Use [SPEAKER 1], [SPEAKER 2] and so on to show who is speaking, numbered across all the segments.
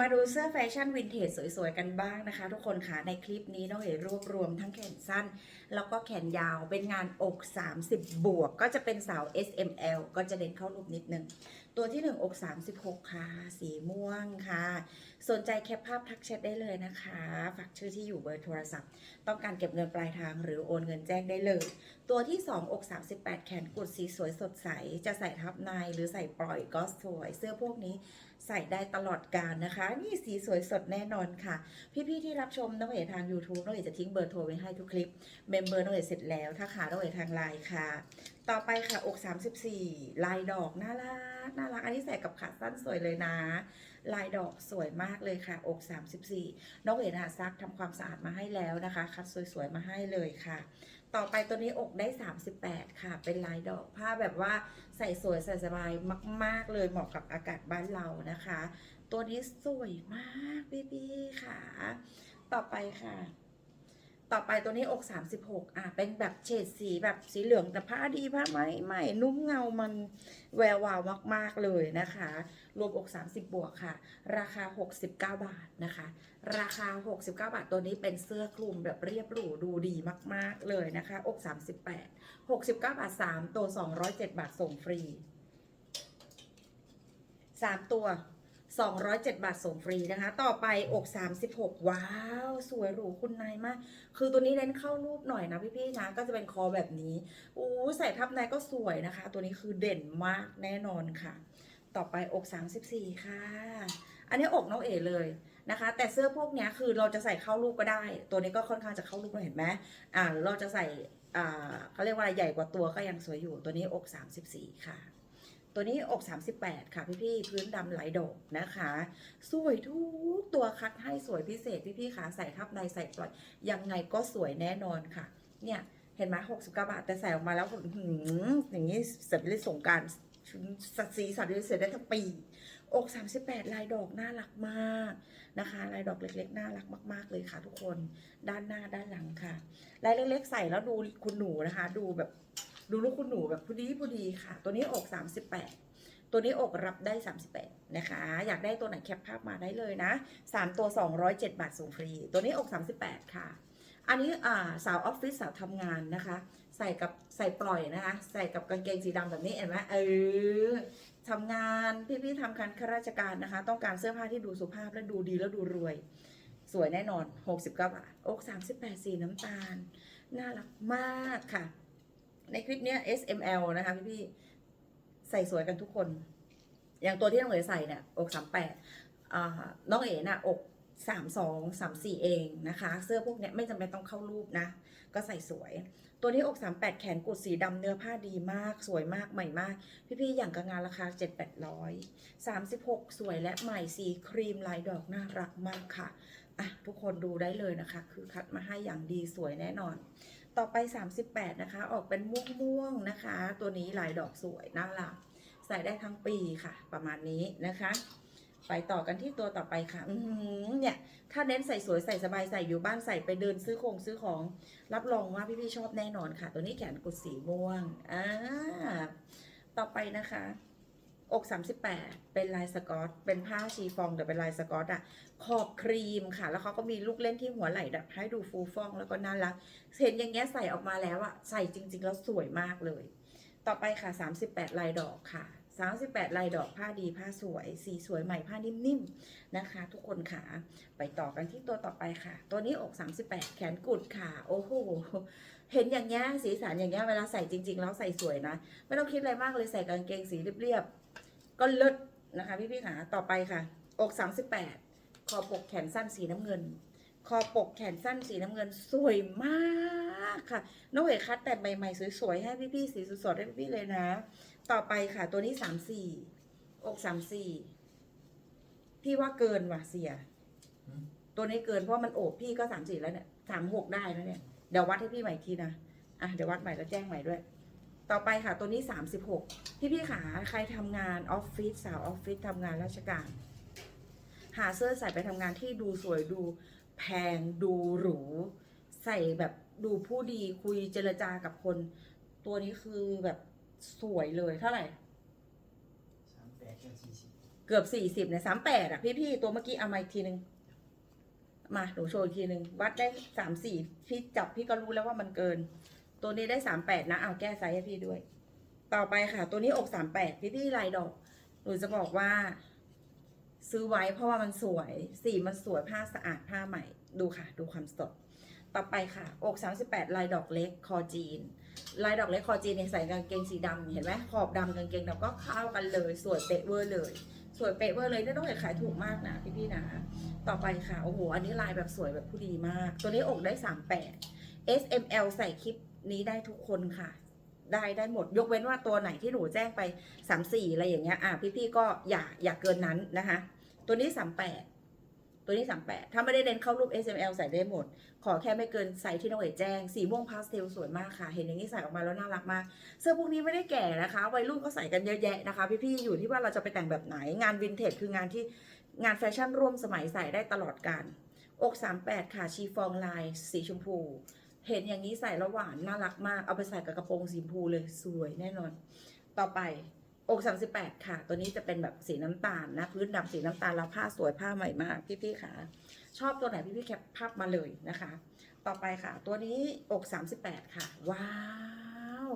[SPEAKER 1] มาดูเสื้อแฟชั่นวินเทจสวยๆ กันบ้างนะคะ ทุกคนค่ะในคลิปนี้น้องเอ๋รวบรวมทั้งแขนสั้น แล้วก็แขนยาวเป็นงานอก 30 บวก ก็จะเป็นสาว S M L ก็จะเด่นเข้ารูปนิดนึง ตัวที่1อก36 ค่ะ สีม่วงค่ะ สนใจแคปภาพทักแชทได้เลยนะคะ ฝากชื่อที่อยู่เบอร์โทรศัพท์ ต้องการเก็บเงินปลายทางหรือโอนเงินแจ้งได้เลย ตัวที่ 2 อก 38 แขนกุดสีสวยสดใส จะใส่ทับในหรือใส่ปล่อยก็สวย เสื้อพวกนี้ใส่ได้ตลอดกาลนะคะ นี่สีสวยสดแน่นอนค่ะ พี่ๆที่รับชมน้องเอ๋ทาง YouTube น้องเอ๋จะทิ้งเบอร์โทรไว้ให้ทุกคลิป เมมเบอร์น้องเอ๋เสร็จแล้วถ้าขาน้องเอ๋ทางไลน์ค่ะ ต่อไปค่ะอก 34 ลายดอกน่ารัก น่ารักอันนี้ใส่กับขาสั้นสวยเลยนะ ลายดอกสวยมากเลยค่ะ อก 34น้องเอ๋นะซักทำความสะอาดมาให้แล้วนะคะ คัดสวยๆมาให้เลยค่ะ ต่อไปตัวนี้อกได้ 38 ค่ะ เป็นลายดอกผ้าแบบว่าใส่สวยใส่สบายมาก ๆเลยเหมาะกับอากาศบ้านเรานะคะ ตัวนี้สวยมากพี่ๆค่ะ ต่อไปค่ะ ต่อไปตัวนี้อก 36 อะ เป็นแบบเฉดสีแบบสีเหลืองแต่ผ้าดีผ้าไหมใหม่นุ่มเงามันแวววาวมาก ๆ เลยนะคะ รวมอก 30 บวกค่ะ ราคา 69 บาทนะคะ ราคา 69 บาทตัวนี้เป็นเสื้อคลุมแบบเรียบหรูดูดีมาก ๆ เลยนะคะ อก 38 69 บาท 3 ตัว 207 บาทส่งฟรี 3 ตัว 207 บาทส่งฟรีนะคะ ต่อไปอก 36 ว้าว สวยหรูคุณนายมาก คือตัวนี้เน้นเข้ารูปหน่อยนะพี่ๆนะ ก็จะเป็นคอแบบนี้อู้ใส่ทับในก็สวยนะคะ ตัวนี้คือเด่นมากแน่นอนค่ะ ต่อไปอก 34 ค่ะ อันนี้อกน้องเอ๋เลยนะคะ แต่เสื้อพวกนี้คือเราจะใส่เข้ารูปก็ได้ ตัวนี้ก็ค่อนข้างจะเข้ารูปเราเห็นไหมอ่าหรือเราจะใส่อ่าเขาเรียกว่าใหญ่กว่าตัวก็ยังสวยอยู่ตัวนี้อก 34 ค่ะ ตัวนี้อก 38 ค่ะพี่ๆพื้นดำไหลดอกนะคะ สวยทุกตัวคัดให้สวยพิเศษพี่ๆค่ะใส่ทับในใส่ปล่อย ยังไงก็สวยแน่นอนค่ะ เนี่ย เห็นไหม69บาท แต่ใส่ออกมาแล้วหืออย่างนี้เสร็จเลยสงการสัตว์สีสัตว์เสร็จได้ทั้งปี อก 38 ลายดอกน่ารักมากนะคะ ลายดอกเล็กๆ น่ารักมากๆเลยค่ะทุกคน ด้านหน้าด้านหลังค่ะ ลายเล็กๆ ใส่แล้วดูคุณหนูนะคะ ดูแบบ ดูลูกคุณหนูแบบพอดีพอดีค่ะ ตัวนี้อก 38 ตัวนี้อกรับได้ 38 นะคะ อยากได้ตัวไหนแคปภาพมาได้เลยนะ 3 ตัว 207 บาทส่งฟรี ตัวนี้อก 38 ค่ะ อันนี้อ่าสาวออฟฟิศสาวทำงานนะคะ ใส่กับใส่ปล่อยนะคะ ใส่กับกางเกงสีดำแบบนี้เห็นไหมเออทำงานพี่ๆทำการข้าราชการนะคะ ต้องการเสื้อผ้าที่ดูสุภาพและดูดีแล้วดูรวยสวยแน่นอน 69 บาท อก 38 สีน้ำตาล น่ารักมากค่ะ ในคลิปเนี้ย S M L นะคะพี่ๆใส่สวยกันทุกคน อย่างตัวที่น้องเอ๋ใส่เนี่ยอกสามแปดน้องเอ๋น่ะอกสามสองสามสี่เองนะคะ เสื้อพวกเนี้ยไม่จำเป็นต้องเข้ารูปนะ ก็ใส่สวย ตัวนี้อกสามแปดแขนกุดสีดำเนื้อผ้าดีมาก สวยมากใหม่มาก พี่ๆ อย่างกับงานราคาเจ็ดแปดร้อยสามสิบหกสวยและใหม่สีครีมลายดอกน่ารักมากค่ะอะ ทุกคนดูได้เลยนะคะ คือคัดมาให้อย่างดีสวยแน่นอน ต่อไป 38 นะคะ ออกเป็นม่วงๆนะคะ ตัวนี้ลายดอกสวยน่ารักใส่ได้ทั้งปีค่ะ ประมาณนี้นะคะ ไปต่อกันที่ตัวต่อไปค่ะอืเนี่ย ถ้าเน้นใส่สวยใส่สบายใส่อยู่บ้านใส่ไปเดินซื้อของซื้อของ รับรองว่าพี่ๆชอบแน่นอนค่ะ ตัวนี้แขนกุดสีม่วงอ่าต่อไปนะคะ อก 38 เป็นลายสกอต เป็นผ้าชีฟองแต่เป็นลายสกอตอะขอบครีมค่ะ แล้วเขาก็มีลูกเล่นที่หัวไหล่ดับให้ดูฟูฟ่องแล้วก็น่ารักเห็นอย่างเงี้ยใส่ออกมาแล้วอะใส่จริง ๆ แล้วสวยมากเลย ต่อไปค่ะ 38 ลายดอกค่ะ38ลายดอกผ้าดีผ้าสวย สีสวยใหม่ผ้านิ่มๆนะคะ ทุกคนค่ะไปต่อกันที่ตัวต่อไปค่ะ ตัวนี้อก 38 แขนกุดค่ะ โอ้โหเห็นอย่างเงี้ยสีสันอย่างเงี้ยเวลาใส่จริง ๆ แล้วใส่สวยนะ ไม่ต้องคิดอะไรมากเลยใส่กางเกงสีเรียบ ก็เลิศนะคะพี่ๆค่ะต่อไปค่ะ อก38คอปกแขนสั้นสีน้ำเงิน คอปกแขนสั้นสีน้ำเงินสวยมากค่ะน้องเอ๋คัดแต่ใหม่ๆสวยๆให้พี่ๆสีสดๆให้พี่เลยนะ ต่อไปค่ะ ตัวนี้34อก34พี่ว่าเกินว่ะเสีย ตัวนี้เกินเพราะมันโอบพี่ก็34แล้วเนี่ย36ได้แล้วเนี่ยเดี๋ยววัดให้พี่ใหม่ทีนะอะเดี๋ยววัดใหม่แล้วแจ้งใหม่ด้วย ต่อไปค่ะตัวนี้ 36 พี่พี่ๆขาใครทำงานออฟฟิศสาวออฟฟิศทำงานราชการ หาเสื้อใส่ไปทำงานที่ดูสวยดูแพงดูหรู ใส่แบบดูผู้ดีคุยเจรจากับคน ตัวนี้คือแบบสวยเลยเท่าไหร่
[SPEAKER 2] สามแปดเก้าสี่สิบ
[SPEAKER 1] เกือบสี่สิบเนี่ยสามแปดอะพี่ๆตัวเมื่อกี้เอามาอีกทีนึง มาหนูโชว์อีกทีหนึ่งวัดได้สามสี่พี่จับพี่ก็รู้แล้วว่ามันเกิน ตัวนี้ได้สามแปดนะเอาแก้ไซส์ให้พี่ด้วย ต่อไปค่ะ ตัวนี้อกสามแปดพี่พี่ลายดอก หนูจะบอกว่า ซื้อไว้เพราะว่ามันสวย สีมันสวยผ้าสะอาดผ้าใหม่ ดูค่ะ ดูความสด ต่อไปค่ะ อก38ลายดอกเล็กคอจีน ลายดอกเล็กคอจีนเนี่ยใส่กางเกงสีดำเห็นไหมขอบดำกางเกงดำก็เข้ากันเลย สวยเป๊ะเวอร์เลยสวยเป๊ะเวอร์เลยนี่ต้องขายถูกมากนะพี่ๆนะ ต่อไปค่ะ โอ้โห อันนี้ลายแบบสวยแบบผู้ดีมาก ตัวนี้อกได้ 38 S M L ใส่คลิป นี้ได้ทุกคนค่ะ ได้ได้หมด ยกเว้นว่าตัวไหนที่หนูแจ้งไป34อะไรอย่างเงี้ย อะพี่ๆก็อย่าอย่าเกินนั้นนะคะ ตัวนี้38ตัวนี้38ถ้าไม่ได้เน้นเข้ารูป S M L ใส่ได้หมด ขอแค่ไม่เกินไซส์ที่น้องเอ๋แจ้ง สีม่วงพาสเทลสวยมากค่ะ เห็นอย่างนี้ใส่ออกมาแล้วน่ารักมาก เสื้อพวกนี้ไม่ได้แก่นะคะ วัยรุ่นก็ใส่กันเยอะแยะนะคะ พี่ๆ อยู่ที่ว่าเราจะไปแต่งแบบไหน งานวินเทจคืองานที่งานแฟชั่นร่วมสมัยใส่ได้ตลอดการอก 38 ค่ะ ชีฟองลาย สีชมพู เห็นอย่างนี้ใส่แล้วหวานน่ารักมาก เอาไปใส่กับกระโปรงสีชมพูเลยสวยแน่นอน ต่อไปอก38ค่ะ ตัวนี้จะเป็นแบบสีน้ำตาลนะพื้นดำสีน้ำตาลแล้วผ้าสวยผ้าใหม่มากพี่ๆค่ะ ชอบตัวไหนพี่ๆแคปภาพมาเลยนะคะ ต่อไปค่ะ ตัวนี้อก38ค่ะ ว้าว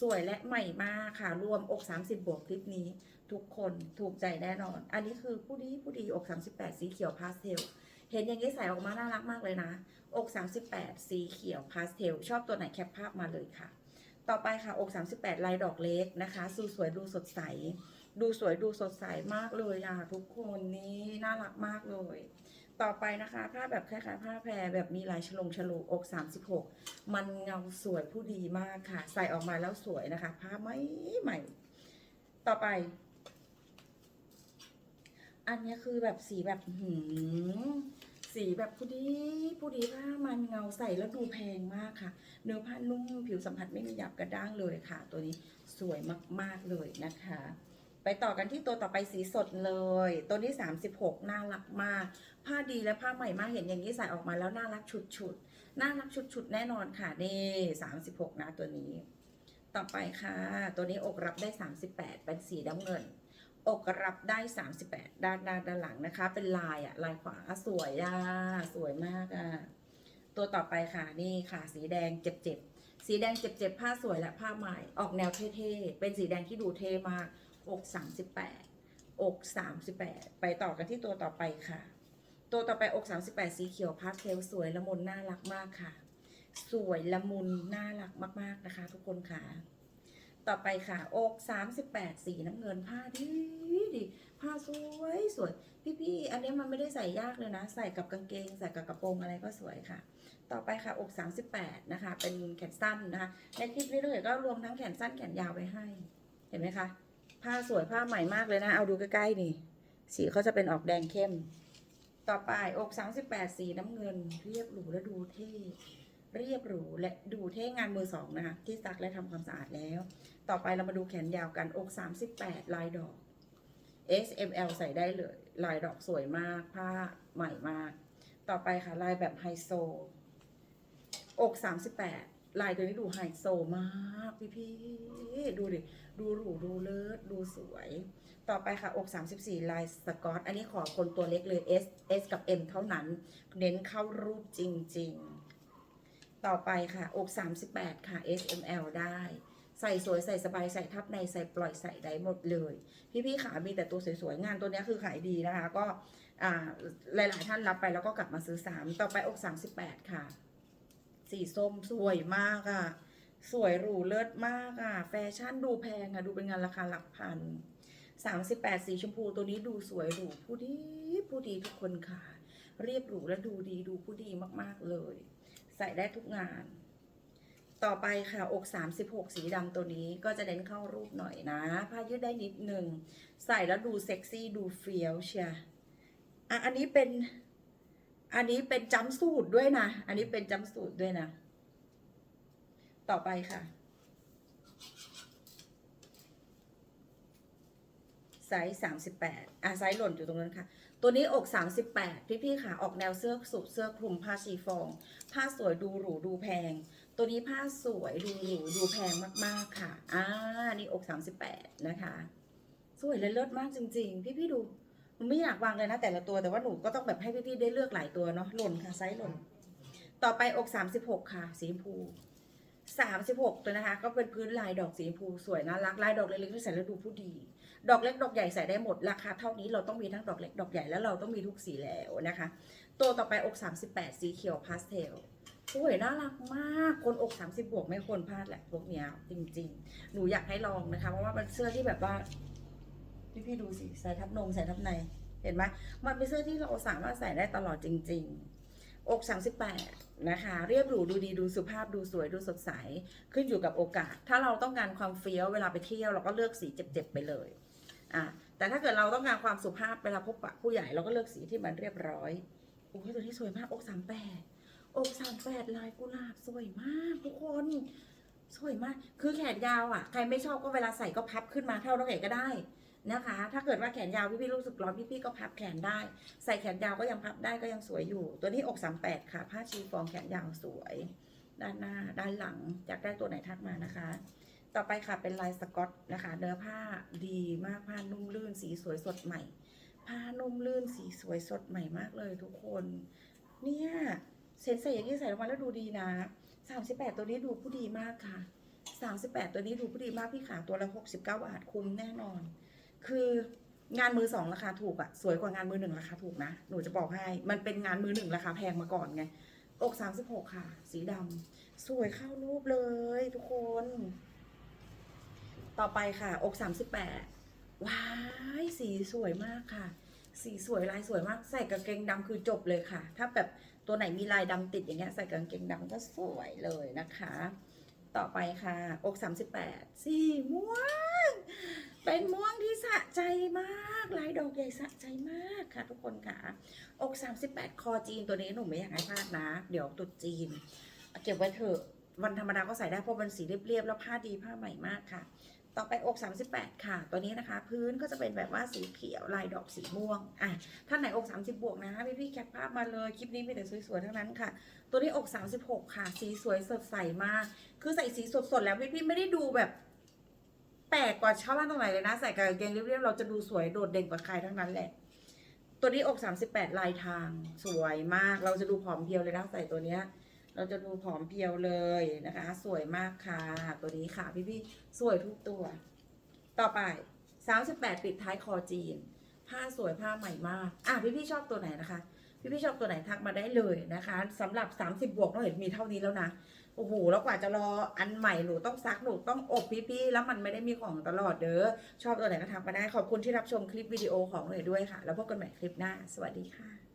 [SPEAKER 1] สวยและใหม่มากค่ะ รวมอก30บวกคลิปนี้ ทุกคนถูกใจแน่นอน อันนี้คือผู้ดีผู้ดีอก38สีเขียวพาสเทล เห็นอย่างนี้ใส่ออกมาน่ารักมากเลยนะ อก 38 สีเขียวพาสเทล ชอบตัวไหนแคปภาพมาเลยค่ะ ต่อไปค่ะ อก 38 ลายดอกเล็กนะคะสูสวยดูสดใส ดูสวยดูสดใสมากเลยอะทุกคนนี่น่ารักมากเลย ต่อไปนะคะผ้าแบบคล้ายๆผ้าแพรแบบมีลายฉลงฉลูอก 36 มันเงาสวยผู้ดีมากค่ะ ใส่ออกมาแล้วสวยนะคะ ผ้าไหมใหม่ ต่อไป อันนี้คือแบบสีแบบหืมสีแบบผู้ดีผู้ดีผ้ามันเงาใส่แล้วดูแพงมากค่ะ เนื้อผ้านุ่มผิวสัมผัสไม่มีหยาบกระด้างเลยค่ะ ตัวนี้สวยมากๆเลยนะคะ ไปต่อกันที่ตัวต่อไปสีสดเลย ตัวนี้ 36 น่ารักมาก ผ้าดีและผ้าใหม่มากเห็นอย่างนี้ใส่ออกมาแล้วน่ารักชุดชุดน่ารักชุดชุดแน่นอนค่ะนี่36 นะตัวนี้ ต่อไปค่ะ ตัวนี้อกรับได้ 38 เป็นสีน้ำเงิน อกรับได้ 38 ด้านด้านด้านหลังนะคะ เป็นลายอะลายขวาสวยอะสวยมากอะตัวต่อไปค่ะนี่ค่ะ สีแดงเจ็บๆสีแดงเจ็บๆผ้าสวยและผ้าใหม่ออกแนวเท่ๆเป็นสีแดงที่ดูเท่มากอก38อก38 ไปต่อกันที่ตัวต่อไปค่ะ ตัวต่อไปอก 38 สีเขียวพาสเทลสวยละมุนน่ารักมากค่ะ สวยละมุนน่ารักมากๆนะคะ ทุกคนค่ะ ต่อไปค่ะ อก38สีน้ำเงินผ้าดีดีผ้าสวยสวย พี่ๆ อันนี้มันไม่ได้ใส่ยากเลยนะ ใส่กับกางเกง ใส่กับกระโปรงอะไรก็สวยค่ะ ต่อไปค่ะ อก38นะคะ เป็นแขนสั้นนะคะ ในคลิปนี้เลยก็รวมทั้งแขนสั้นแขนยาวไว้ให้ เห็นไหมคะ ผ้าสวยผ้าใหม่มากเลยนะ เอาดูใกล้ๆนี่ สีเขาจะเป็นออกแดงเข้ม ต่อไปอก38สีน้ำเงิน เรียบหรูและดูเท่ เรียบหรูและดูเท่งานมือสองนะคะ ที่ซักและทำความสะอาดแล้ว ต่อไปเรามาดูแขนยาวกันอก 38 ลายดอก S M L ใส่ได้เลย ลายดอกสวยมาก ผ้าใหม่มาก ต่อไปค่ะ ลายแบบไฮโซ อก 38 ลายตัวนี้ดูไฮโซมาก พี่พี่ดูดิ ดูหรู ดูเลิศ ดูสวย ต่อไปค่ะ อก 34 ลายสกอต อันนี้ขอคนตัวเล็กเลย S S กับ M เท่านั้น เน้นเข้ารูปจริง ๆ ต่อไปค่ะ อก 38 ค่ะ S M L ได้ ใส่สวยใส่สบายใส่ทับในใส่ปล่อยใส่ได้หมดเลย พี่ๆขามีแต่ตัวสวยๆ งานตัวนี้คือขายดีนะคะ ก็หลายๆท่านรับไปแล้วก็กลับมาซื้อซ้ำต่อไปอก 38 ค่ะ สีส้มสวยมากอะ่ะ สวยหรูเลิศมากอะ่ะ แฟชั่นดูแพงอะ่ะ ดูเป็นงานราคาหลักพัน38 สีชมพูตัวนี้ดูสวยหรูผู้ดีผู้ดีทุกคนค่ะ เรียบหรูและดูดีดูผู้ดีมากๆเลย ใส่ได้ทุกงาน ต่อไปค่ะอก 36 สีดำตัวนี้ก็จะเน้นเข้ารูปหน่อยนะ ผ้ายืดได้นิดหนึ่ง ใส่แล้วดูเซ็กซี่ดูเฟี้ยวเชียร์อะอันนี้เป็น อันนี้เป็นจัมสูตรด้วยนะ อันนี้เป็นจัมสูตรด้วยนะ ต่อไปค่ะไซส์38อะไซส์หล่นอยู่ตรงนั้นค่ะ ตัวนี้อก 38 พี่ๆค่ะ ออกแนวเสื้อสูทเสื้อคลุมผ้าชีฟอง ผ้าสวยดูหรูดูแพง ตัวนี้ผ้าสวยดูหรูดูแพงมากๆค่ะ อ่า นี่อก 38 นะคะ สวยและเลิศมากจริง ๆ พี่ๆดูหนูไม่อยากวางเลยนะแต่ละตัวแต่ว่าหนูก็ต้องแบบให้พี่ๆได้เลือกหลายตัวเนาะหล่นค่ะไซส์หล่น ต่อไปอก 36 ค่ะ สีชมพู 36 ตัวนะคะ ก็เป็นพื้นลายดอกสีชมพูสวยน่ารักลายดอกเล็กๆที่ใส่แล้วดูผู้ดี ดอกเล็กดอกใหญ่ใส่ได้หมดราคาเท่านี้เราต้องมีทั้งดอกเล็กดอกใหญ่แล้วเราต้องมีทุกสีแล้วนะคะ ตัวต่อไปอก 38 สีเขียวพาสเทลสวยน่ารักมากคนอก 30 บวกไม่ควรพลาดแหละพวกเนี้ยจริง ๆ หนูอยากให้ลองนะคะ เพราะว่ามันเสื้อที่แบบว่าพี่พี่ๆดูสิใส่ทับนงใส่ทับในเห็นไหมมันเป็นเสื้อที่เราสามารถใส่ได้ตลอดจริง ๆ อก 38 นะคะเรียบหรูดูดีดูสุภาพดูสวยดูสดใส ขึ้นอยู่กับโอกาส ถ้าเราต้องการความเฟี้ยวเวลาไปเที่ยวเราก็เลือกสีเจ็บๆไปเลยอะแต่ถ้าเกิดเราต้องการความสุภาพเวลาพบปะผู้ใหญ่เราก็เลือกสีที่มันเรียบร้อยโอ้ยตัวนี้สวยมากอก38อก38ลายกุหลาบสวยมากทุกคนสวยมาก คือแขนยาวอะ ใครไม่ชอบก็เวลาใส่ก็พับขึ้นมาเท่าน้องเอกก็ได้ นะคะ ถ้าเกิดว่าแขนยาวพี่ๆรู้สึกร้อนพี่ๆก็พับแขนได้ ใส่แขนยาวก็ยังพับได้ก็ยังสวยอยู่ ตัวนี้อก38ค่ะ ผ้าชีฟองแขนยาวสวย ด้านหน้า ด้านหลังอยากได้ตัวไหนทักมานะคะ ต่อไปค่ะเป็นลายสกอตนะคะ เนื้อผ้าดีมากผ้านุ่มลื่นสีสวยสดใหม่ ผ้านุ่มลื่นสีสวยสดใหม่มากเลยทุกคน เนี่ยเซ็นใส่อย่างนี้ใส่ลงมาแล้วดูดีนะ38ตัวนี้ดูผู้ดีมากค่ะ38ตัวนี้ดูผู้ดีมากพี่ขาตัวละ69บาทคุ้มแน่นอน คืองานมือสองราคาถูกอะสวยกว่างานมือหนึ่งราคาถูกนะ หนูจะบอกให้ มันเป็นงานมือหนึ่งราคาแพงมาก่อนไง อก36ค่ะ สีดำสวยเข้ารูปเลยทุกคน ต่อไปค่ะ อก38ว้ายสีสวยมากค่ะ สีสวยลายสวยมาก ใส่กางเกงดำคือจบเลยค่ะ ถ้าแบบตัวไหนมีลายดำติดอย่างเงี้ยใส่กางเกงดำก็สวยเลยนะคะ ต่อไปค่ะ อก38สีม่วง เป็นม่วงที่สะใจมากลายดอกใหญ่สะใจมากค่ะ ทุกคนค่ะ อก 38 คอจีนตัวนี้หนูไม่อยากให้พลาดนะ เดี๋ยวตุดจีน เก็บไว้เถอะวันธรรมดาก็ใส่ได้เพราะมันสีเรียบๆแล้วผ้าดีผ้าใหม่มากค่ะ ต่อไปอก 38 ค่ะ ตัวนี้นะคะ พื้นก็จะเป็นแบบว่าสีเขียวลายดอกสีม่วงอะท่านไหนอก 30 บวกนะพี่พี่แคปภาพมาเลยคลิปนี้มีแต่สวยๆทั้งนั้นค่ะ ตัวนี้อก 36 ค่ะ สีสวยสดใสมาก คือใส่สีสดๆแล้วพี่พี่ไม่ได้ดูแบบ ลกกว่าชาวบ้านตรงไหนเลยนะ ใส่กางเกงเรียบๆเราจะดูสวยโดดเด่นกว่าใครทั้งนั้นแหละ ตัวนี้อก38ลายทางสวยมาก เราจะดูผอมเพรียวเลยนะใส่ตัวเนี้ย เราจะดูผอมเพรียวเลยนะคะ สวยมากค่ะ ตัวนี้ค่ะพี่ๆสวยทุกตัว ต่อไป38ปิดท้ายคอจีน ผ้าสวยผ้าใหม่มาก อะพี่ๆชอบตัวไหนนะคะ พี่ๆชอบตัวไหนทักมาได้เลยนะคะสำหรับ 30 บวกเราเห็นมีเท่านี้แล้วนะโอ้โหแล้วกว่าจะรออันใหม่หนูต้องซักหนูต้องอบพี่ๆแล้วมันไม่ได้มีของตลอดเด้อชอบตัวไหนก็ทักมาได้ขอบคุณที่รับชมคลิปวิดีโอของหนูด้วยค่ะ แล้วพบกันใหม่คลิปหน้า สวัสดีค่ะ